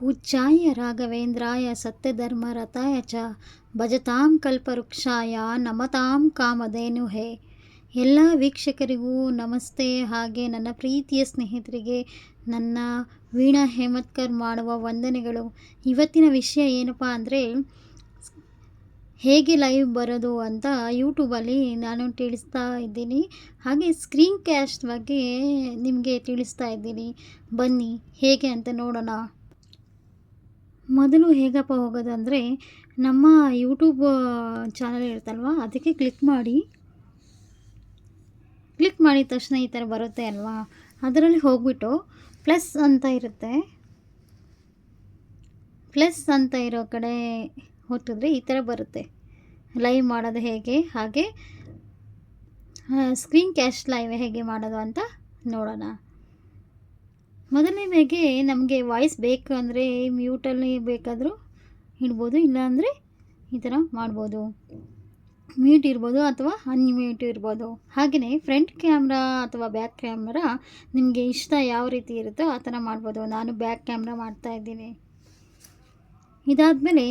ಪೂಜ್ಯಾಯ ರಾಘವೇಂದ್ರಾಯ ಸತ್ಯಧರ್ಮರತಾಯ ಚ ಭಜತಾಂ ಕಲ್ಪವೃಕ್ಷಾಯ ನಮತಾಂ ಕಾಮಧೇನುಹೇ. ಎಲ್ಲ ವೀಕ್ಷಕರಿಗೂ ನಮಸ್ತೆ. ಹಾಗೆ ನನ್ನ ಪ್ರೀತಿಯ ಸ್ನೇಹಿತರಿಗೆ ನನ್ನ ವೀಣಾ ಹೇಮತ್ಕರ್ ಮಾಡುವ ವಂದನೆಗಳು. ಇವತ್ತಿನ ವಿಷಯ ಏನಪ್ಪ ಅಂದರೆ, ಹೇಗೆ ಲೈವ್ ಬರೋದು ಅಂತ ಯೂಟ್ಯೂಬಲ್ಲಿ ನಾನು ತಿಳಿಸ್ತಾ ಇದ್ದೀನಿ. ಹಾಗೆ ಸ್ಕ್ರೀನ್ ಕ್ಯಾಸ್ಟ್ ಬಗ್ಗೆ ನಿಮಗೆ ತಿಳಿಸ್ತಾ ಇದ್ದೀನಿ. ಬನ್ನಿ, ಹೇಗೆ ಅಂತ ನೋಡೋಣ. ಮೊದಲು ಹೇಗಪ್ಪ ಹೋಗೋದು ಅಂದರೆ ನಮ್ಮ ಯೂಟ್ಯೂಬ್ ಚಾನಲ್ ಇರುತ್ತಲ್ವ, ಅದಕ್ಕೆ ಕ್ಲಿಕ್ ಮಾಡಿ. ಕ್ಲಿಕ್ ಮಾಡಿದ ತಕ್ಷಣ ಈ ಥರ ಬರುತ್ತೆ ಅಲ್ವಾ? ಅದರಲ್ಲಿ ಹೋಗ್ಬಿಟ್ಟು ಪ್ಲಸ್ ಅಂತ ಇರುತ್ತೆ. ಪ್ಲಸ್ ಅಂತ ಇರೋ ಕಡೆ ಹೊತ್ತಿದ್ರೆ ಈ ಥರ ಬರುತ್ತೆ. ಲೈವ್ ಮಾಡೋದು ಹೇಗೆ? ಹಾಗೆ ಸ್ಕ್ರೀನ್ ಕ್ಯಾಶ್ ಲೈವ್ ಹೇಗೆ ಮಾಡೋದು ಅಂತ ನೋಡೋಣ. ಮೊದಲನೇದಾಗಿ ನಮಗೆ ವಾಯ್ಸ್ ಬೇಕು ಅಂದರೆ ಮ್ಯೂಟಲ್ಲಿ ಬೇಕಾದರೂ ಇಡ್ಬೋದು, ಇಲ್ಲಾಂದರೆ ಈ ಥರ ಮಾಡ್ಬೋದು. ಮ್ಯೂಟ್ ಇರ್ಬೋದು ಅಥವಾ ಅನ್ಮ್ಯೂಟ್ ಇರ್ಬೋದು. ಹಾಗೆಯೇ ಫ್ರಂಟ್ ಕ್ಯಾಮ್ರಾ ಅಥವಾ ಬ್ಯಾಕ್ ಕ್ಯಾಮ್ರಾ ನಿಮಗೆ ಇಷ್ಟ ಯಾವ ರೀತಿ ಇರುತ್ತೋ ಆ ಥರ ಮಾಡ್ಬೋದು. ನಾನು ಬ್ಯಾಕ್ ಕ್ಯಾಮ್ರಾ ಮಾಡ್ತಾ ಇದ್ದೀನಿ. ಇದಾದಮೇಲೆ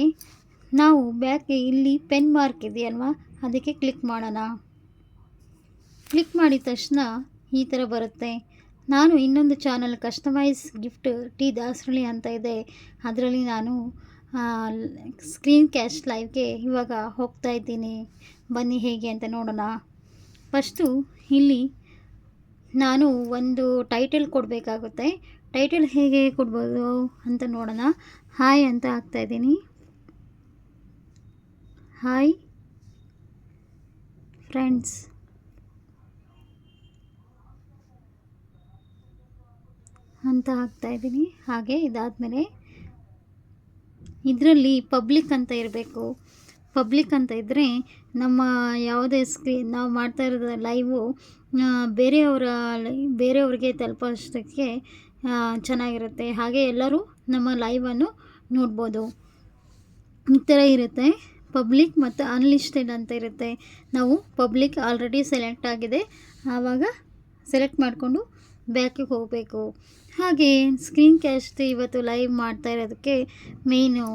ನಾವು ಬ್ಯಾಕ್ ಇಲ್ಲಿ ಪೆನ್ ಮಾರ್ಕ್ ಇದೆಯಲ್ವಾ? ಅದಕ್ಕೆ ಕ್ಲಿಕ್ ಮಾಡೋಣ. ಕ್ಲಿಕ್ ಮಾಡಿದ ತಕ್ಷಣ ಈ ಥರ ಬರುತ್ತೆ. ನಾನು ಇನ್ನೊಂದು channel customise gift T Dasarahalli ಅಂತ ಇದೆ. ಅದರಲ್ಲಿ ನಾನು ಸ್ಕ್ರೀನ್ ಕ್ಯಾಶ್ ಲೈವ್ಗೆ ಇವಾಗ ಹೋಗ್ತಾ ಇದ್ದೀನಿ. ಬನ್ನಿ ಹೇಗೆ ಅಂತ ನೋಡೋಣ. ಫಸ್ಟು ಇಲ್ಲಿ ನಾನು ಒಂದು ಟೈಟಲ್ ಕೊಡಬೇಕಾಗುತ್ತೆ. ಟೈಟಲ್ ಹೇಗೆ ಕೊಡ್ಬೋದು ಅಂತ ನೋಡೋಣ. ಹಾಯ್ ಅಂತ ಹಾಕ್ತಾಯಿದ್ದೀನಿ ಹಾಯ್ ಫ್ರೆಂಡ್ಸ್ ಅಂತ ಹಾಕ್ತಾಯಿದ್ದೀನಿ ಹಾಗೆ ಇದಾದಮೇಲೆ ಇದರಲ್ಲಿ ಪಬ್ಲಿಕ್ ಅಂತ ಇರಬೇಕು. ಪಬ್ಲಿಕ್ ಅಂತ ಇದ್ದರೆ ನಮ್ಮ ಯಾವುದೇ ಸ್ಕ್ರೀನ್ ನಾವು ಮಾಡ್ತಾ ಇರೋದು ಲೈವು ಬೇರೆಯವರ ಬೇರೆಯವ್ರಿಗೆ ತಲುಪೋಷ್ಟಕ್ಕೆ ಚೆನ್ನಾಗಿರುತ್ತೆ. ಹಾಗೆ ಎಲ್ಲರೂ ನಮ್ಮ ಲೈವನ್ನು ನೋಡ್ಬೋದು. ಈ ಥರ ಇರುತ್ತೆ. ಪಬ್ಲಿಕ್ ಮತ್ತು ಅನ್ಲಿಸ್ಟೆಡ್ ಅಂತ ಇರುತ್ತೆ. ನಾವು ಪಬ್ಲಿಕ್ ಆಲ್ರೆಡಿ ಸೆಲೆಕ್ಟ್ ಆಗಿದೆ. ಆವಾಗ ಸೆಲೆಕ್ಟ್ ಮಾಡಿಕೊಂಡು ಬ್ಯಾಕಿಗೆ ಹೋಗಬೇಕು. ಹಾಗೆ ಸ್ಕ್ರೀನ್ ಕ್ಯಾಸ್ಟ್ ಇವತ್ತು ಲೈವ್ ಮಾಡ್ತಾ ಇರೋದಕ್ಕೆ ಮೇಯ್ನು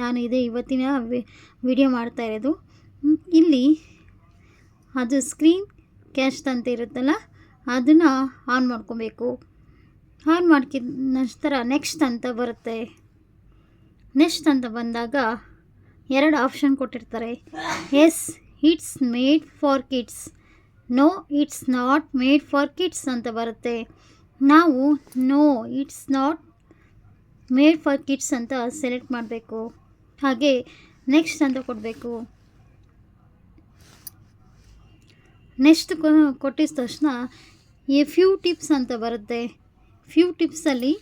ನಾನು ಇದೇ ಇವತ್ತಿನ ವಿಡಿಯೋ ಮಾಡ್ತಾ ಇರೋದು. ಇಲ್ಲಿ ಅದು ಸ್ಕ್ರೀನ್ ಕ್ಯಾಸ್ಟ್ ಅಂತ ಇರುತ್ತಲ್ಲ, ಅದನ್ನು ಆನ್ ಮಾಡ್ಕೊಬೇಕು. ಆನ್ ಮಾಡ್ಕಿದ ನಂತರ ನೆಕ್ಸ್ಟ್ ಅಂತ ಬರುತ್ತೆ. ನೆಕ್ಸ್ಟ್ ಅಂತ ಬಂದಾಗ ಎರಡು ಆಪ್ಷನ್ ಕೊಟ್ಟಿರ್ತಾರೆ. Yes it's made for kids no it's not made for kids ಅಂತ ಬರುತ್ತೆ. ನಾವು no it's not made for kids ಅಂತ ಸೆಲೆಕ್ಟ್ ಮಾಡಬೇಕು. ಹಾಗೆ ನೆಕ್ಸ್ಟ್ ಅಂತ ಕೊಡಬೇಕು. ನೆಕ್ಸ್ಟ್ ಕೊಟ್ಟಿದ ತಕ್ಷಣ ಎ ಫ್ಯೂ ಟಿಪ್ಸ್ ಅಂತ ಬರುತ್ತೆ. ಫ್ಯೂ ಟಿಪ್ಸಲ್ಲಿ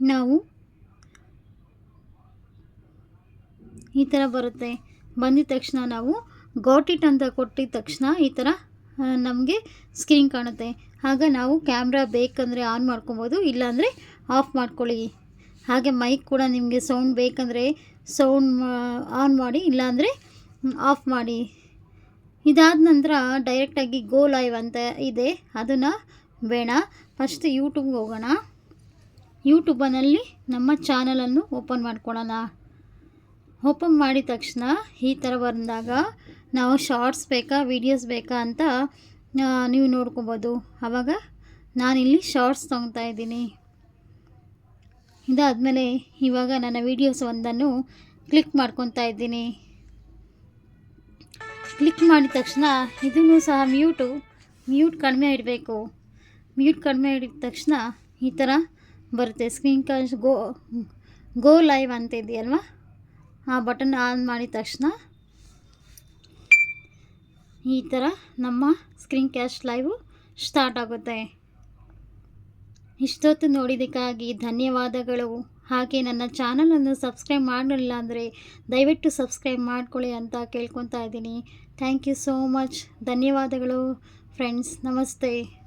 ನಾವು ಈ ಥರ ಬರುತ್ತೆ. ಬಂದಿದ ತಕ್ಷಣ ನಾವು ಗಾಟ್ ಇಟ್ ಅಂತ ಕೊಟ್ಟಿದ ತಕ್ಷಣ ಈ ಥರ ನಮಗೆ ಸ್ಕ್ರೀನ್ ಕಾಣುತ್ತೆ. ಆಗ ನಾವು ಕ್ಯಾಮ್ರಾ ಬೇಕಂದರೆ ಆನ್ ಮಾಡ್ಕೊಬೋದು, ಇಲ್ಲಾಂದರೆ ಆಫ್ ಮಾಡ್ಕೊಳ್ಳಿ. ಹಾಗೆ ಮೈಕ್ ಕೂಡ ನಿಮಗೆ ಸೌಂಡ್ ಬೇಕಂದರೆ ಸೌಂಡ್ ಆನ್ ಮಾಡಿ, ಇಲ್ಲಾಂದರೆ ಆಫ್ ಮಾಡಿ. ಇದಾದ ನಂತರ ಡೈರೆಕ್ಟಾಗಿ ಗೋ ಲೈವ್ ಅಂತ ಇದೆ, ಅದನ್ನು ಬೇಡ. ಫಸ್ಟ್ ಯೂಟ್ಯೂಬ್ಗೆ ಹೋಗೋಣ. ಯೂಟ್ಯೂಬನಲ್ಲಿ ನಮ್ಮ ಚಾನಲನ್ನು ಓಪನ್ ಮಾಡ್ಕೊಳ್ಳೋಣ. ಓಪನ್ ಮಾಡಿದ ತಕ್ಷಣ ಈ ಥರ ಬಂದಾಗ ನಾವು ಶಾರ್ಟ್ಸ್ ಬೇಕಾ ವೀಡಿಯೋಸ್ ಬೇಕಾ ಅಂತ ನೀವು ನೋಡ್ಕೊಬೋದು. ಆವಾಗ ನಾನಿಲ್ಲಿ ಶಾರ್ಟ್ಸ್ ತೊಗೊತಾ ಇದ್ದೀನಿ. ಇದಾದಮೇಲೆ ಇವಾಗ ನನ್ನ ವೀಡಿಯೋಸ್ ಒಂದನ್ನು ಕ್ಲಿಕ್ ಮಾಡ್ಕೊತಾ ಇದ್ದೀನಿ. ಕ್ಲಿಕ್ ಮಾಡಿದ ತಕ್ಷಣ ಇದನ್ನು ಸಹ ಮ್ಯೂಟು ಮ್ಯೂಟ್ ಕಡಿಮೆ ಇಡಬೇಕು. ಮ್ಯೂಟ್ ಕಡಿಮೆ ಇಡಿದ ತಕ್ಷಣ ಈ ಥರ ಬರುತ್ತೆ. Screen cast go go live ಅಂತ ಇದೆಯಲ್ವಾ? ಆ ಬಟನ್ ಆನ್ ಮಾಡಿದ ತಕ್ಷಣ ಈ ಥರ ನಮ್ಮ ಸ್ಕ್ರೀನ್ ಕ್ಯಾಶ್ ಲೈವು ಸ್ಟಾರ್ಟ್ ಆಗುತ್ತೆ. ಇಷ್ಟೊತ್ತು ನೋಡಿದ್ದಕ್ಕಾಗಿ ಧನ್ಯವಾದಗಳು. ಹಾಗೆ ನನ್ನ ಚಾನಲನ್ನು ಸಬ್ಸ್ಕ್ರೈಬ್ ಮಾಡಲಿಲ್ಲ ಅಂದರೆ ದಯವಿಟ್ಟು ಸಬ್ಸ್ಕ್ರೈಬ್ ಮಾಡ್ಕೊಳ್ಳಿ ಅಂತ ಕೇಳ್ಕೊತಾ ಇದ್ದೀನಿ. Thank you so much. ಧನ್ಯವಾದಗಳು ಫ್ರೆಂಡ್ಸ್. ನಮಸ್ತೆ.